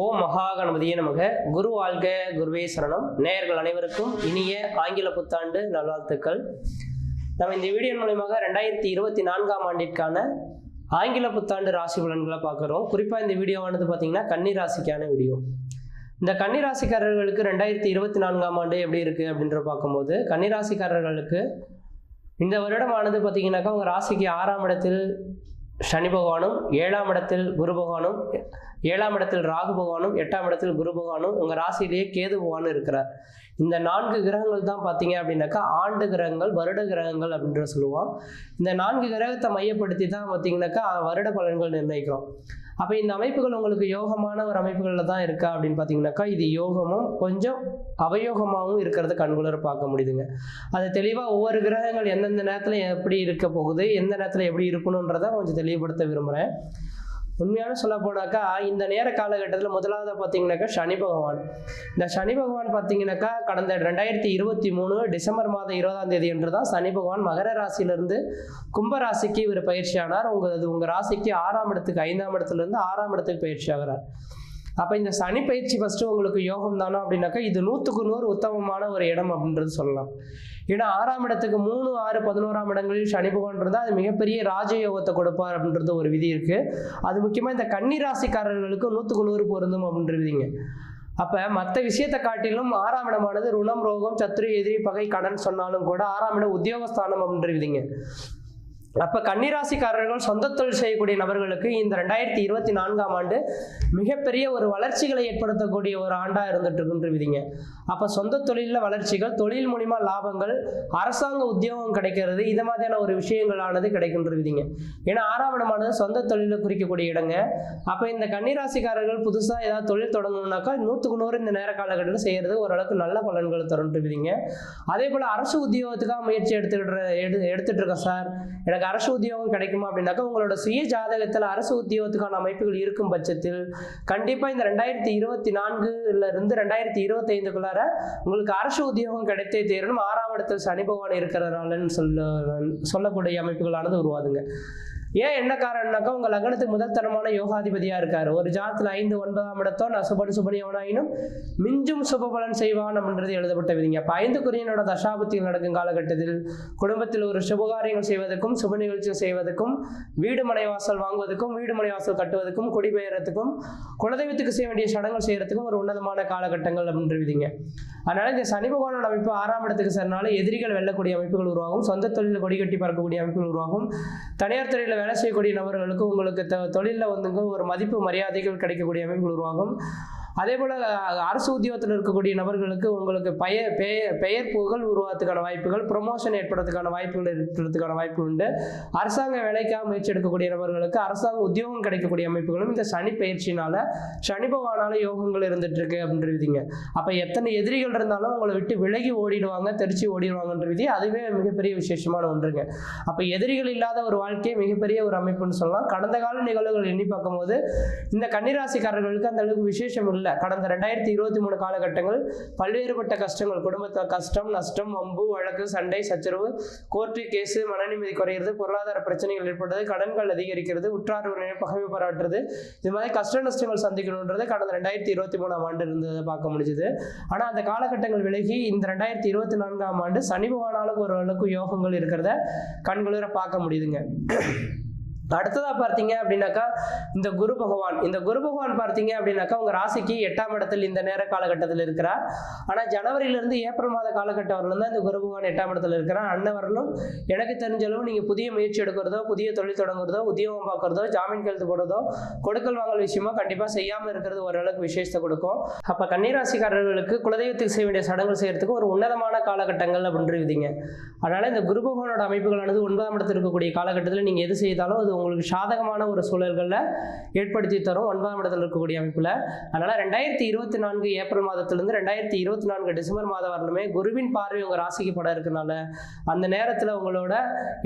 ஓ மகாகணபதியே நமக. குரு வாழ்க குருவே சரணம். நேயர்கள் அனைவருக்கும் இனிய ஆங்கில புத்தாண்டு நல்வாழ்த்துக்கள். நம்ம இந்த வீடியோ மூலயமாக ரெண்டாயிரத்தி இருபத்தி நான்காம் ஆண்டிற்கான ஆங்கில புத்தாண்டு ராசி பலன்களை பார்க்குறோம். குறிப்பாக இந்த வீடியோவானது பார்த்தீங்கன்னா கன்னி ராசிக்கான வீடியோ. இந்த கன்னி ராசிக்காரர்களுக்கு ரெண்டாயிரத்தி இருபத்தி நான்காம் ஆண்டு எப்படி இருக்குது அப்படின்ற பார்க்கும்போது கன்னி ராசிக்காரர்களுக்கு இந்த வருடமானது பார்த்தீங்கன்னாக்கா உங்கள் ராசிக்கு ஆறாம் இடத்தில் சனி பகவானும் ஏழாம் இடத்தில் குரு பகவானும் ஏழாம் இடத்தில் ராகு பகவானும் எட்டாம் இடத்தில் குரு பகவானும் உங்கள் ராசியிலேயே கேது பகவானும் இருக்கிறார். இந்த நான்கு கிரகங்கள் தான் பார்த்தீங்க அப்படின்னாக்கா ஆண்டு கிரகங்கள் வருட கிரகங்கள் அப்படின்ற சொல்லுவோம். இந்த நான்கு கிரகத்தை மையப்படுத்தி தான் பார்த்தீங்கன்னாக்கா வருட பலன்கள் நிர்ணயிக்கிறோம். அப்போ இந்த அமைப்புகள் உங்களுக்கு யோகமான ஒரு அமைப்புகளில் தான் இருக்கா அப்படின்னு பார்த்தீங்கன்னாக்கா இது யோகமும் கொஞ்சம் அவயோகமாகவும் இருக்கிறத கண்குளர் பார்க்க முடியுதுங்க. அது தெளிவாக ஒவ்வொரு கிரகங்கள் எந்தெந்த நேரத்தில் எப்படி இருக்க போகுது எந்த நேரத்தில் எப்படி இருக்கணுன்றதை கொஞ்சம் தெளிவுபடுத்த விரும்புகிறேன் உண்மையான சொல்ல போனாக்கா இந்த நேர காலகட்டத்தில் முதலாவது பார்த்தீங்கன்னாக்கா சனி பகவான். இந்த சனி பகவான் பார்த்தீங்கன்னாக்கா கடந்த ரெண்டாயிரத்தி இருபத்தி மூணு டிசம்பர் மாதம் இருபதாம் தேதி என்று தான் சனி பகவான் மகர ராசியிலிருந்து கும்ப ராசிக்கு இவர் பயிற்சியானார் உங்கள் அது உங்கள் ராசிக்கு ஆறாம் இடத்துக்கு ஐந்தாம் இடத்துலேருந்து ஆறாம் இடத்துக்கு பயிற்சி ஆகிறார். அப்போ இந்த சனி பயிற்சி ஃபஸ்ட்டு உங்களுக்கு யோகம் தானோ அப்படின்னாக்கா இது நூற்றுக்கு நூறு உத்தமமான ஒரு இடம் அப்படின்றது சொல்லலாம். ஏன்னா ஆறாம் இடத்துக்கு மூணு ஆறு பதினோராம் இடங்களில் சனி பகவான் இருந்தால் அது மிகப்பெரிய ராஜயோகத்தை கொடுப்பார் அப்படின்றது ஒரு விதி இருக்குது அது முக்கியமாக இந்த கன்னி ராசிக்காரர்களுக்கு நூற்றுக்கு நூறு பொருந்தும் அப்படின்றதுங்க அப்போ மற்ற விஷயத்தை காட்டிலும் ஆறாம் இடமானது ருணம் ரோகம் சத்துரு எதிரி பகை கடன் சொன்னாலும் கூட ஆறாம் இடம் உத்தியோகஸ்தானம் அப்படின்ற விதிங்க அப்போ கன்னிராசிக்காரர்கள் சொந்த தொழில் செய்யக்கூடிய நபர்களுக்கு இந்த ரெண்டாயிரத்தி இருபத்தி நான்காம் ஆண்டு மிகப்பெரிய ஒரு வளர்ச்சிகளை ஏற்படுத்தக்கூடிய ஒரு ஆண்டாக இருந்துட்டு இருக்குன்ற விதிங்க அப்போ சொந்த தொழிலில் வளர்ச்சிகள் தொழில் மூலிமா லாபங்கள் அரசாங்க உத்தியோகம் கிடைக்கிறது இது மாதிரியான ஒரு விஷயங்களானது கிடைக்கின்ற விதிங்க ஏன்னா ஆறாம் இடமானது சொந்த தொழிலை குறிக்கக்கூடிய இடங்க. அப்போ இந்த கன்னிராசிக்காரர்கள் புதுசாக ஏதாவது தொழில் தொடங்கணும்னாக்கா நூற்றுக்கு நூறு இந்த நேர காலகட்டத்தில் செய்கிறது ஓரளவுக்கு நல்ல பலன்கள் தரும்ன்ற விதிங்க அதே போல் அரசு உத்தியோகத்துக்காக முயற்சி எடுத்துக்கிட்டு எடு எடுத்துட்டு இருக்கேன் சார். எனக்கு அரசு உத்தியோகம் கிடைக்குமா அப்படின்னாக்கா உங்களோட சுய ஜாதகத்தில் அரசு உத்தியோகத்துக்கான அமைப்புகள் இருக்கும் பட்சத்தில் கண்டிப்பாக இந்த ரெண்டாயிரத்தி இருபத்தி நான்குல இருந்து ரெண்டாயிரத்தி இருபத்தைந்துக்குள்ளார உங்களுக்கு அரசு உத்தியோகம் கிடைத்தே தேரணும். ஆறாம் இடத்தில் சனி பகவான் இருக்கிறதுனாலன்னு சொல்ல சொல்லக்கூடிய அமைப்புகளானது உருவாதுங்க ஏன் என்ன காரணம்னாக்கா உங்கள் லக்னத்துக்கு முதல் தனமான யோகாதிபதியாக இருக்கார். ஒரு ஜாதத்தில் ஐந்து ஒன்பதாம் இடத்தோ நான் சுபன் சுபனியவனாயினும் மிஞ்சும் சுபபலன் செய்வான் அப்படின்றது எழுதப்பட்ட விதிங்க. அப்போ ஐந்து குறியனோட தசாபத்திகள் நடக்கும் காலகட்டத்தில் குடும்பத்தில் ஒரு சுபகாரியங்கள் செய்வதற்கும் சுப நிகழ்ச்சிகள் செய்வதற்கும் வீடு மனைவாசல் வாங்குவதற்கும் வீடு மனைவாசல் கட்டுவதற்கும் குடிபெயர்றதுக்கும் குலதெய்வத்துக்கு செய்ய வேண்டிய சடங்குகள் செய்யறதுக்கும் ஒரு உன்னதமான காலகட்டங்கள் அப்படின்ற விதிங்க. அதனால இந்த சனி பகவானோட அமைப்பு ஆறாம் இடத்துக்கு சரினால எதிரிகள் வெல்லக்கூடிய அமைப்புகள் உருவாகும் சொந்த தொழிலில் கொடி கட்டி பறக்கக்கூடிய அமைப்புகள் உருவாகும். தனியார் துறையில் வேலை செய்யக்கூடிய நபர்களுக்கு உங்களுக்கு தொழிலில் வந்துங்க ஒரு மதிப்பு மரியாதைகள் கிடைக்கக்கூடிய அமைப்புகள் உருவாகும். அதே போல் அரசு உத்தியோகத்தில் இருக்கக்கூடிய நபர்களுக்கு உங்களுக்கு பெயர் பெயர் பெயர் புகழ் உருவாத்துக்கான வாய்ப்புகள் ப்ரொமோஷன் ஏற்படுறதுக்கான வாய்ப்புகள் இருக்கிறதுக்கான வாய்ப்பு உண்டு. அரசாங்க வேலைக்காக முயற்சி எடுக்கக்கூடிய நபர்களுக்கு அரசாங்க உத்தியோகம் கிடைக்கக்கூடிய அமைப்புகளும் இந்த சனி பயிற்சினால சனி பகவானால யோகங்கள் இருந்துட்டு இருக்கு அப்படின்ற விதிங்க. அப்போ எத்தனை எதிரிகள் இருந்தாலும் உங்களை விட்டு விலகி ஓடிடுவாங்க தெரிச்சு ஓடிடுவாங்கன்ற விதி அதுவே மிகப்பெரிய விசேஷமான ஒன்றுங்க. அப்போ எதிரிகள் இல்லாத ஒரு வாழ்க்கையை மிகப்பெரிய ஒரு அமைப்புன்னு சொல்லலாம். கடந்த கால நிகழ்வுகள் எண்ணி பார்க்கும்போது இந்த கன்னிராசிக்காரர்களுக்கு அந்த அளவுக்கு விசேஷம் இல்லை. கடந்த ரெண்டாயிரத்தி இருபத்தி மூணு காலகட்டங்கள் பல்வேறுபட்ட கஷ்டங்கள் குடும்பத்தில் கஷ்டம் நஷ்டம் வம்பு வழக்கு சண்டை சச்சரவு கோர்ட்டு கேஸு மனநிம்மதி குறையிறது பொருளாதார பிரச்சனைகள் ஏற்படுறது கடன்கள் அதிகரிக்கிறது உற்றார் உறவினர் பகைமை பாராட்டுறது இது மாதிரி கஷ்ட நஷ்டங்கள் சந்திக்கணுன்றது கடந்த ரெண்டாயிரத்தி இருபத்தி மூணாம் ஆண்டு இருந்ததை பார்க்க முடிஞ்சுது. ஆனால் அந்த காலகட்டங்கள் விலகி இந்த ரெண்டாயிரத்தி இருபத்தி நான்காம் ஆண்டு சனி பகவானாலும் அளவுக்கு யோகங்கள் இருக்கிறத கண்குளிர பார்க்க முடியுதுங்க. அடுத்ததாக பார்த்தீங்க அப்படின்னாக்கா இந்த குரு பகவான். இந்த குரு பகவான் பார்த்தீங்க அப்படின்னாக்கா உங்கள் ராசிக்கு எட்டாம் இடத்தில் இந்த நேர காலகட்டத்தில் இருக்கிறார். ஆனால் ஜனவரியிலேருந்து ஏப்ரல் மாத காலகட்டம் வரலும் தான் இந்த குரு பகவான் எட்டாம் இடத்துல இருக்கிறார். அண்ணன் வரலும் எனக்கு தெரிஞ்ச அளவு நீங்கள் புதிய முயற்சி எடுக்கிறதோ புதிய தொழில் தொடங்குறதோ உத்தியோகம் பார்க்குறதோ ஜாமீன் கழுத்து போடுறதோ கொடுக்கல் வாங்கல் விஷயமா கண்டிப்பாக செய்யாமல் இருக்கிறது ஓரளவுக்கு விசேஷத்தை கொடுக்கும். அப்போ கன்னிராசிக்காரர்களுக்கு குலதெய்வத்துக்கு செய்ய வேண்டிய சடங்குகள் செய்யறதுக்கு ஒரு உன்னதமான காலகட்டங்கள் அப்படின்ற விதிங்க அதனால் இந்த குரு பகவானோட அமைப்புகளானது ஒன்பதாம் இடத்தில் இருக்கக்கூடிய காலகட்டத்தில் நீங்கள் எது செய்தாலும் அது உங்களுக்கு சாதகமான ஒரு சூழல்களில் ஏற்படுத்தி தரும். ஒன்பதாம் இடத்தில் இருக்கக்கூடிய அமைப்பில். அதனால் ரெண்டாயிரத்தி இருபத்தி நான்கு ஏப்ரல் மாதத்திலிருந்து ரெண்டாயிரத்தி இருபத்தி நான்கு டிசம்பர் மாதம் வரலுமே குருவின் பார்வை உங்கள் ராசிக்கு படம் இருக்கனால அந்த நேரத்தில் உங்களோட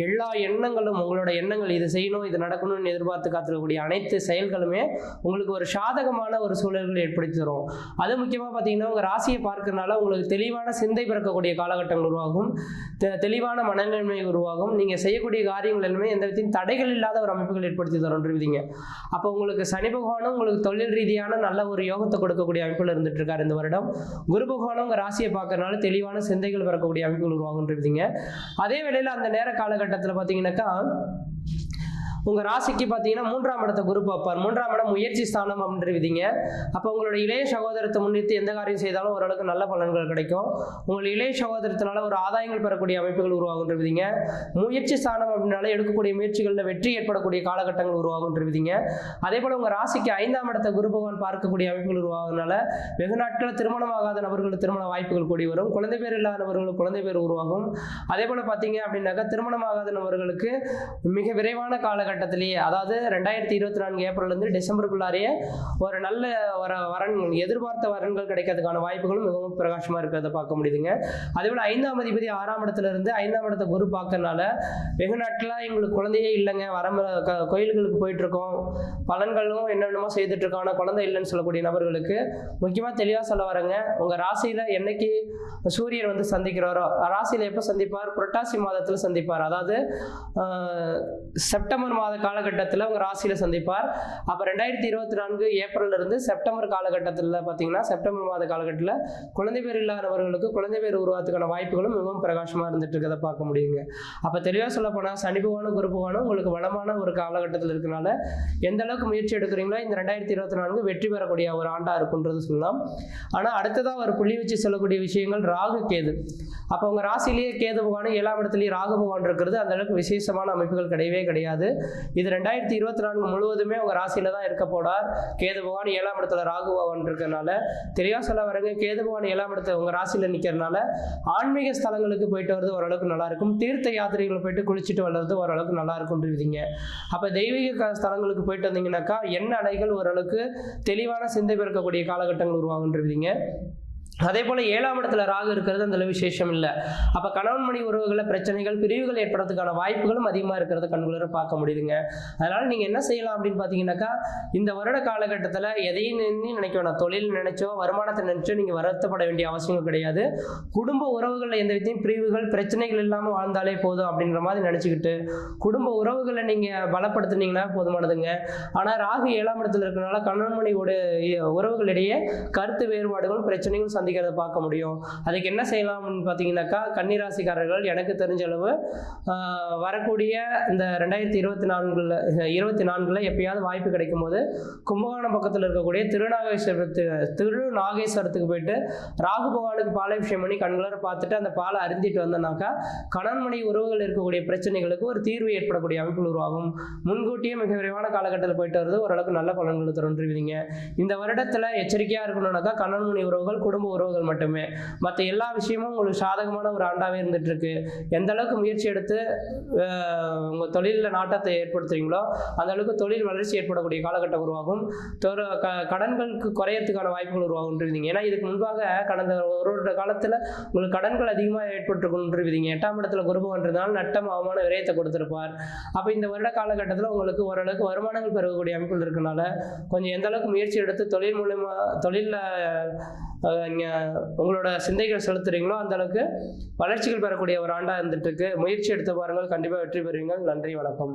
எல்லா எண்ணங்களும் உங்களோட எண்ணங்கள் இது செய்யணும் இது நடக்கணும்னு எதிர்பார்த்து காத்திருக்கக்கூடிய அனைத்து செயல்களுமே உங்களுக்கு ஒரு சாதகமான ஒரு சூழல்கள் ஏற்படுத்தி தரும். அது முக்கியமாக பார்த்தீங்கன்னா உங்கள் ராசியை பார்க்கறனால உங்களுக்கு தெளிவான சிந்தை பிறக்கக்கூடிய காலகட்டங்கள் உருவாகும். தெளிவான மனநிலைமை உருவாகும். நீங்கள் செய்யக்கூடிய காரியங்கள் எல்லாமே எந்த விதத்தையும் தடைகள் இல்லாத ஒரு அமைப்புகள் ஏற்படுத்தி தருன்றீங்க அப்போ உங்களுக்கு சனி பகவானும் உங்களுக்கு தொழில் ரீதியான நல்ல ஒரு யோகத்தை கொடுக்கக்கூடிய அமைப்பில் இருந்துட்டு இருக்காரு இந்த வருடம். குரு பகவானும் உங்கள் ராசியை பார்க்கறனால தெளிவான சிந்தைகள் பிறக்கக்கூடிய அமைப்புகள் உருவாகுன்றீங்க அதே வேளையில் அந்த நேர காலகட்டத்தில் பார்த்தீங்கன்னாக்கா உங்கள் ராசிக்கு பார்த்தீங்கன்னா மூன்றாம் இடத்தை குரு பார்ப்பார். மூன்றாம் இடம் முயற்சி ஸ்தானம் அப்படின்ற விதிங்க அப்போ உங்களோட இளைய சகோதரத்தை முன்னிட்டு எந்த காரியம் செய்தாலும் ஓரளவுக்கு நல்ல பலன்கள் கிடைக்கும். உங்கள் இளைய சகோதரத்தினால ஒரு ஆதாயங்கள் பெறக்கூடிய அமைப்புகள் உருவாகுன்ற விதிங்க முயற்சி ஸ்தானம் அப்படின்னால எடுக்கக்கூடிய முயற்சிகளில் வெற்றி ஏற்படக்கூடிய காலகட்டங்கள் உருவாகுன்ற விதிங்க அதே போல் உங்கள் ராசிக்கு ஐந்தாம் இடத்தை குரு பகவான் பார்க்கக்கூடிய அமைப்புகள் உருவாகுறதுனால வெகு நாட்களில் திருமணமாகாத நபர்களுக்கு திருமண வாய்ப்புகள் கூடி வரும். குழந்தை பேர் இல்லாத நபர்களுக்கு குழந்தை பேர் உருவாகும். அதே போல் பார்த்தீங்க அப்படின்னாக்கா திருமணமாகாத நபர்களுக்கு மிக விரைவான காலகட்டத்திலேயே அதாவது ரெண்டாயிரத்தி இருபத்தி நான்கு ஏப்ரல்லேருந்து டிசம்பருக்குள்ளாரையே ஒரு நல்ல வர வரன் எதிர்பார்த்த வரன்கள் கிடைக்கிறதுக்கான வாய்ப்புகளும் மிகவும் பிரகாசமாக இருக்கிறத பார்க்க முடியுதுங்க. அதேபோல் ஐந்தாம் அதிபதி ஆறாம் இடத்துல இருந்து ஐந்தாம் இடத்த குரு பார்க்கறனால வெகு நாட்களாக எங்களுக்கு குழந்தையே இல்லைங்க. வர கோயில்களுக்கு போயிட்டு இருக்கோம் பலன்களும் என்னென்னமோ செய்துட்டு இருக்கோம் ஆனால் குழந்தை இல்லைன்னு சொல்லக்கூடிய நபர்களுக்கு முக்கியமாக தெளிவாக சொல்ல வரேங்க. உங்கள் ராசியில் என்னைக்கு சூரியன் வந்து சந்திக்கிறாரோ ராசியில் எப்போ சந்திப்பார்? புரட்டாசி மாதத்தில் சந்திப்பார். அதாவது செப்டம்பர் மாத காலகட்டத்தில் உங்கள் ராசியில் சந்திப்பார். அப்போ ரெண்டாயிரத்தி இருபத்தி நான்கு ஏப்ரல்ல இருந்து செப்டம்பர் காலகட்டத்தில் பார்த்தீங்கன்னா செப்டம்பர் மாத காலகட்டத்தில் குழந்தை பேர் இல்லாதவர்களுக்கு குழந்தை பேர் உருவாத்துக்கான வாய்ப்புகளும் மிகவும் பிரகாசமாக இருந்துட்டு இருக்கிறத பார்க்க முடியுங்க. அப்போ தெளிவாக சொல்ல போனால் சனி பகவானும் குரு பகவானும் உங்களுக்கு வளமான ஒரு காலகட்டத்தில் இருக்கனால எந்த அளவுக்கு முயற்சி எடுக்கிறீங்களோ இந்த ரெண்டாயிரத்தி இருபத்தி நான்கு வெற்றி பெறக்கூடிய ஒரு ஆண்டாக இருக்குன்றது சொல்லலாம். ஆனால் அடுத்ததாக ஒரு புள்ளி வச்சு சொல்லக்கூடிய விஷயங்கள் ராகு கேது. அப்போ உங்கள் ராசிலேயே கேது பகவானும் ஏழாம் இடத்துலேயே ராகு பகவான் இருக்கிறது. அந்த அளவுக்கு விசேஷமான அமைப்புகள் கிடையவே கிடையாது. இது ரெண்டாயிரத்தி இருபத்தி நான்கு முழுவதுமே உங்கள் ராசியில தான் இருக்க போடார் கேது பகவான் ஏழாம் இடத்துல ராகு பகவான் இருக்கிறனால தெளிவாக சொல்ல வரங்க கேது பகவான் ஏழாம் இடத்துல உங்கள் ராசியில் நிற்கிறனால ஆன்மீக ஸ்தலங்களுக்கு போயிட்டு வர்றது ஓரளவுக்கு நல்லா இருக்கும். தீர்த்த யாத்திரைகள் போயிட்டு குளிச்சுட்டு வர்றது ஓரளவுக்கு நல்லா இருக்கும்ன்றீங்க. அப்போ தெய்வீக க- ஸ்தலங்களுக்கு போயிட்டு வந்தீங்கன்னாக்கா என்ன அடைகள் ஓரளவுக்கு தெளிவான சிந்தை பெருக்கக்கூடிய காலகட்டங்கள் உருவாகுன்றீங்க அதே போல் ஏழாம் இடத்துல ராகு இருக்கிறது அந்த விசேஷம் இல்லை. அப்போ கணவன் மணி உறவுகளில் பிரச்சனைகள் பிரிவுகள் ஏற்படுறதுக்கான வாய்ப்புகளும் அதிகமாக இருக்கிறத கண்குளிர பார்க்க முடியுதுங்க. அதனால் நீங்கள் என்ன செய்யலாம் அப்படின்னு பார்த்தீங்கன்னாக்கா இந்த வருட காலகட்டத்தில் எதையும் நின்று நினைக்க வேணாம். தொழில் நினைச்சோ வருமானத்தை நினைச்சோ நீங்கள் வருத்தப்பட வேண்டிய அவசியம் கிடையாது. குடும்ப உறவுகளில் எந்த விதத்தையும் பிரிவுகள் பிரச்சனைகள் இல்லாமல் வாழ்ந்தாலே போதும் அப்படின்ற மாதிரி நினச்சிக்கிட்டு குடும்ப உறவுகளை நீங்கள் பலப்படுத்துனீங்கன்னா போதுமானதுங்க. ஆனால் ராகு ஏழாம் இடத்துல இருக்கிறனால கணவன் மணி உறவுகளிடையே கருத்து வேறுபாடுகளும் பிரச்சனைகளும் சந்திக்கிறத பார்க்க முடியும். அதுக்கு என்ன செய்யலாம்னு பார்த்தீங்கன்னாக்கா கன்னிராசிக்காரர்கள் எனக்கு தெரிஞ்ச அளவு வரக்கூடிய இந்த ரெண்டாயிரத்தி இருபத்தி நான்குல இருபத்தி நான்குல எப்பயாவது வாய்ப்பு கிடைக்கும் போது கும்பகோணம் பக்கத்தில் இருக்கக்கூடிய திருநாகேஸ்வரத்து திருநாகேஸ்வரத்துக்கு போயிட்டு ராகு பகவானுக்கு பாலாபிஷேகம் பண்ணி கண்களர பார்த்துட்டு அந்த பாலை அருந்திட்டு வந்தோம்னாக்கா கணன்மணி உறவுகள் இருக்கக்கூடிய பிரச்சனைகளுக்கு ஒரு தீர்வு ஏற்படக்கூடிய அமைப்புகள் உருவாகும். முன்கூட்டியே மிக விரைவான காலகட்டத்தில் போயிட்டு வருது ஓரளவுக்கு நல்ல பலன்களை தருன்றீங்க இந்த வருடத்தில் எச்சரிக்கையாக இருக்கணும்னாக்கா கணன்மணி உறவுகள் குடும்ப உறவுகள் மட்டுமே. மற்ற எல்லா விஷயமும் உங்களுக்கு சாதகமான ஒரு ஆண்டாகவே இருந்துட்டு இருக்கு எந்த அளவுக்கு முயற்சி எடுத்து உங்கள் தொழிலில் நாட்டத்தை ஏற்படுத்துறீங்களோ அந்த அளவுக்கு தொழில் வளர்ச்சி ஏற்படக்கூடிய காலகட்டம் உருவாகும். க- கடன்களுக்கு குறையறதுக்கான வாய்ப்புகள் உருவாகுன்றீங்க ஏன்னா இதுக்கு முன்பாக கடந்த ஒரு ஒரு காலத்தில் உங்களுக்கு கடன்கள் அதிகமாக ஏற்பட்டுருக்குன்றீங்க எட்டாம் இடத்துல குருபவன்றதுனால நட்டம் அவமான விரயத்தை கொடுத்துருப்பார். அப்போ இந்த வருட காலகட்டத்தில் உங்களுக்கு ஓரளவுக்கு வருமானங்கள் பெறக்கூடிய அமைப்புகள் இருக்கனால கொஞ்சம் எந்த அளவுக்கு முயற்சி எடுத்து தொழில் மூலயமா தொழிலில் உங்களோட சிந்தைகள் செலுத்துறீங்களோ அந்த அளவுக்கு வளர்ச்சிகள் பெறக்கூடிய ஒரு ஆண்டாக இருந்துட்டு இருக்கு. முயற்சி எடுத்து பாருங்கள். கண்டிப்பாக வெற்றி பெறுவீங்கள் நன்றி வணக்கம்.